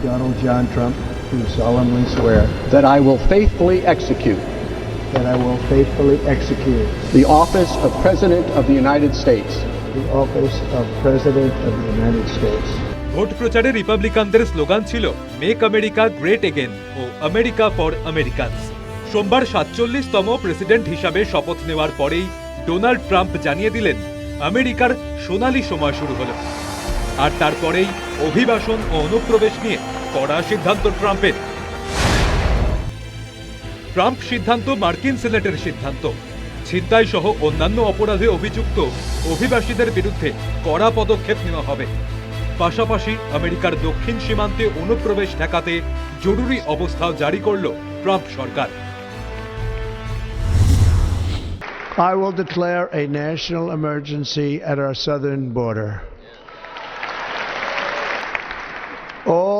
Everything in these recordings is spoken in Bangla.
Donald John Trump, do solemnly swear that I will faithfully execute that I will faithfully execute the office of President of the United States the office of President of the United States ভোট প্রচারে রিপাবলিকানদের স্লোগান ছিল মেক আমেরিকা গ্রেট এগেন ও আমেরিকা ফর আমেরিকানস সোমবার সাতচল্লিশতম প্রেসিডেন্ট হিসাবে শপথ নেওয়ার পরেই ডোনাল্ড ট্রাম্প জানিয়ে দিলেন আমেরিকার সোনালী সময় শুরু হলো আর তারপরেই অভিবাসন ও অনুপ্রবেশ নিয়ে কড়া সিদ্ধান্ত ট্রাম্পের। ট্রাম্প সিদ্ধান্ত, মার্কিন সিনেটের সিদ্ধান্ত। ছিনতাই সহ অন্যান্য অপরাধে অভিযুক্ত অভিবাসীদের বিরুদ্ধে কড়া পদক্ষেপ নেওয়া হবে। পাশাপাশি আমেরিকার দক্ষিণ সীমান্তে অনুপ্রবেশ ঠেকাতে জরুরি অবস্থা জারি করল ট্রাম্প সরকার। I will declare a national emergency at our southern border.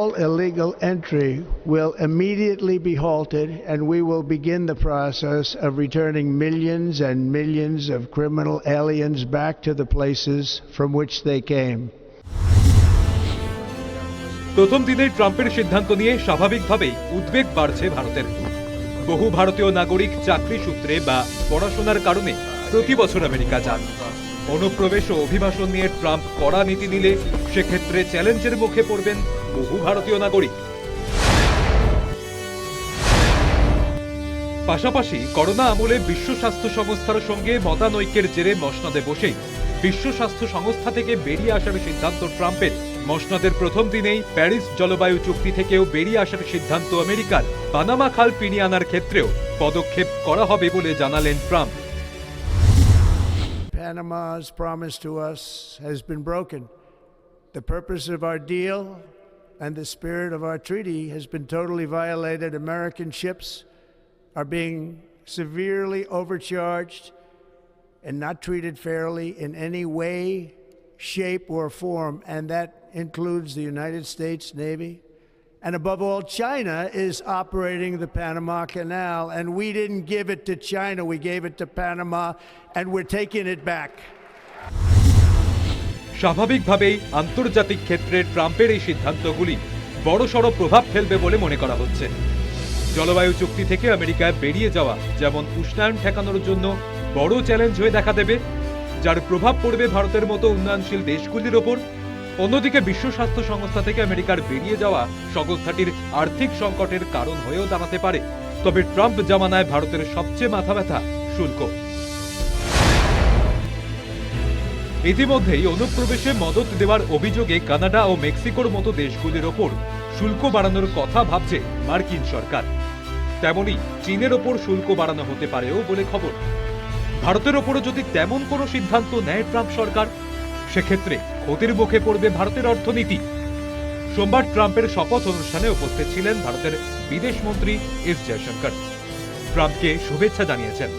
All illegal entry will immediately be halted, and we will begin the process of returning millions and millions of criminal aliens back to the places from which they came. প্রথম দিনেই ট্রাম্পের সিদ্ধান্ত নিয়ে স্বাভাবিকভাবেই উদ্বেগ বাড়ছে ভারতের বহু ভারতীয় নাগরিক চাকরি সূত্রে বা পড়াশোনার কারণে প্রতি বছর আমেরিকা যান অনুপ্রবেশ ও অভিবাসন নিয়ে ট্রাম্প কড়া নীতি নিলে সেক্ষেত্রে চ্যালেঞ্জের মুখে পড়বেন বহু ভারতীয় নাগরিক। পাশাপাশি করোনা আমলে বিশ্ব স্বাস্থ্য সংস্থার সঙ্গে মতানৈক্যের জেরে মসনদে বসেই বিশ্ব স্বাস্থ্য সংস্থা থেকে বেরিয়ে আসার সিদ্ধান্ত ট্রাম্পের। মসনদের প্রথম দিনেই প্যারিস জলবায়ু চুক্তি থেকেও বেরিয়ে আসার সিদ্ধান্ত আমেরিকার। পানামা খাল ফিরিয়ে আনার ক্ষেত্রেও পদক্ষেপ করা হবে বলে জানালেন Trump. Panama's promise to us has been broken. The purpose of our deal and the spirit of our treaty has been totally violated. American ships are being severely overcharged and not treated fairly in any way, shape, or form, and that includes the United States Navy. And above all, China is operating the Panama Canal, and we didn't give it to China, we gave it to Panama, and we're taking it back. স্বাভাবিকভাবেই আন্তর্জাতিক ক্ষেত্রে ট্রাম্পের এই সিদ্ধান্তগুলি বড়সড় প্রভাব ফেলবে বলে মনে করা হচ্ছে। জলবায়ু চুক্তি থেকে আমেরিকায় বেরিয়ে যাওয়া যেমন উষ্ণায়ন ঠেকানোর জন্য বড় চ্যালেঞ্জ হয়ে দেখা দেবে, যার প্রভাব পড়বে ভারতের মতো উন্নয়নশীল দেশগুলির ওপর। অন্যদিকে বিশ্ব স্বাস্থ্য সংস্থা থেকে আমেরিকার বেরিয়ে যাওয়া সংস্থাটির আর্থিক সংকটের কারণ হয়েও দাঁড়াতে পারে। তবে ট্রাম্প জামানায় ভারতের সবচেয়ে মাথা ব্যথা শুল্ক। ইতিমধ্যেই অনুপ্রবেশে মদত দেওয়ার অভিযোগে কানাডা ও মেক্সিকোর মতো দেশগুলির ওপর শুল্ক বাড়ানোর কথা ভাবছে মার্কিন সরকার। তেমনি চীনের ওপর শুল্ক বাড়ানো হতে পারেও বলে খবর। ভারতের ওপরও যদি তেমন কোনো সিদ্ধান্ত নেয় ট্রাম্প সরকার, সেক্ষেত্রে ক্ষতির মুখে পড়বে ভারতের অর্থনীতি। সোমবার ট্রাম্পের শপথ অনুষ্ঠানে উপস্থিত ছিলেন ভারতের বিদেশ মন্ত্রী এস জয়শঙ্কর। ট্রাম্পকে শুভেচ্ছা জানিয়েছেন।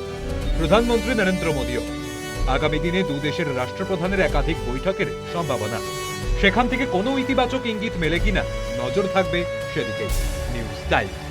প্রধানমন্ত্রী নরেন্দ্র মোদীও। আগামী দিনে দু দেশের রাষ্ট্রপ্রধানের একাধিক বৈঠকের সম্ভাবনা। সেখান থেকে কোনো ইতিবাচক ইঙ্গিত মেলে কিনা, নজর থাকবে সেদিকে। News time